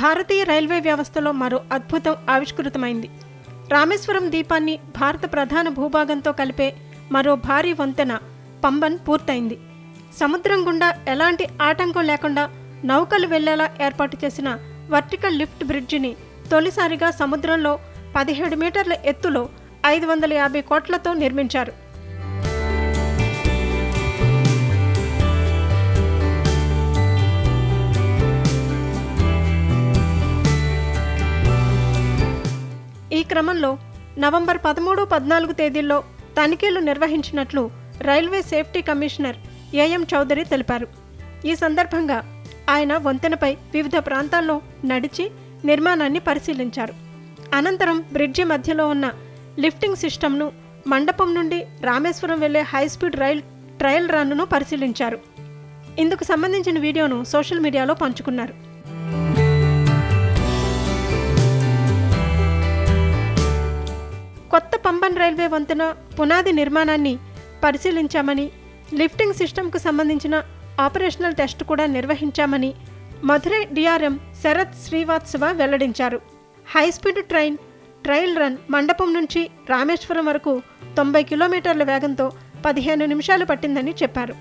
భారతీయ railway వ్యవస్థలో మరో అద్భుతం ఆవిష్కృతమైంది. రామేశ్వరం దీపాన్ని భారత ప్రధాన భూభాగంతో కలిపే మరో భారీ వంతెన పంబన్ పూర్తయింది. సముద్రం గుండా ఎలాంటి ఆటంకం లేకుండా నౌకలు వెళ్ళేలా ఏర్పాటు చేసిన వర్టికల్ లిఫ్ట్ బ్రిడ్జిని తొలిసారిగా సముద్రంలో పదిహేడు మీటర్ల ఎత్తులో ఐదు వందల యాభై కోట్లతో నిర్మించారు. ఈ క్రమంలో నవంబర్ పదమూడు పద్నాలుగు తేదీల్లో తనిఖీలు నిర్వహించినట్లు railway safety commissioner A M Chowdary తెలిపారు. ఈ సందర్భంగా ఆయన వంతెనపై వివిధ ప్రాంతాల్లో నడిచి నిర్మాణాన్ని పరిశీలించారు. అనంతరం బ్రిడ్జి మధ్యలో ఉన్న లిఫ్టింగ్ సిస్టమ్ను మండపం నుండి రామేశ్వరం వెళ్ళే హైస్పీడ్ రైల్ ట్రయల్ రన్ను పరిశీలించారు. ఇందుకు సంబంధించిన వీడియోను సోషల్ మీడియాలో పంచుకున్నారు. పంబన్ రైల్వే వంతెన పునాది నిర్మాణాన్ని పరిశీలించామని లిఫ్టింగ్ సిస్టమ్కు సంబంధించిన ఆపరేషనల్ టెస్ట్ కూడా నిర్వహించామని మధురై డిఆర్ఎం శరత్ శ్రీవాత్సవ వెల్లడించారు. హైస్పీడ్ ట్రైన్ ట్రయల్ రన్ మండపం నుంచి రామేశ్వరం వరకు తొంభై కిలోమీటర్ల వేగంతో పదిహేను నిమిషాలు పట్టిందని చెప్పారు.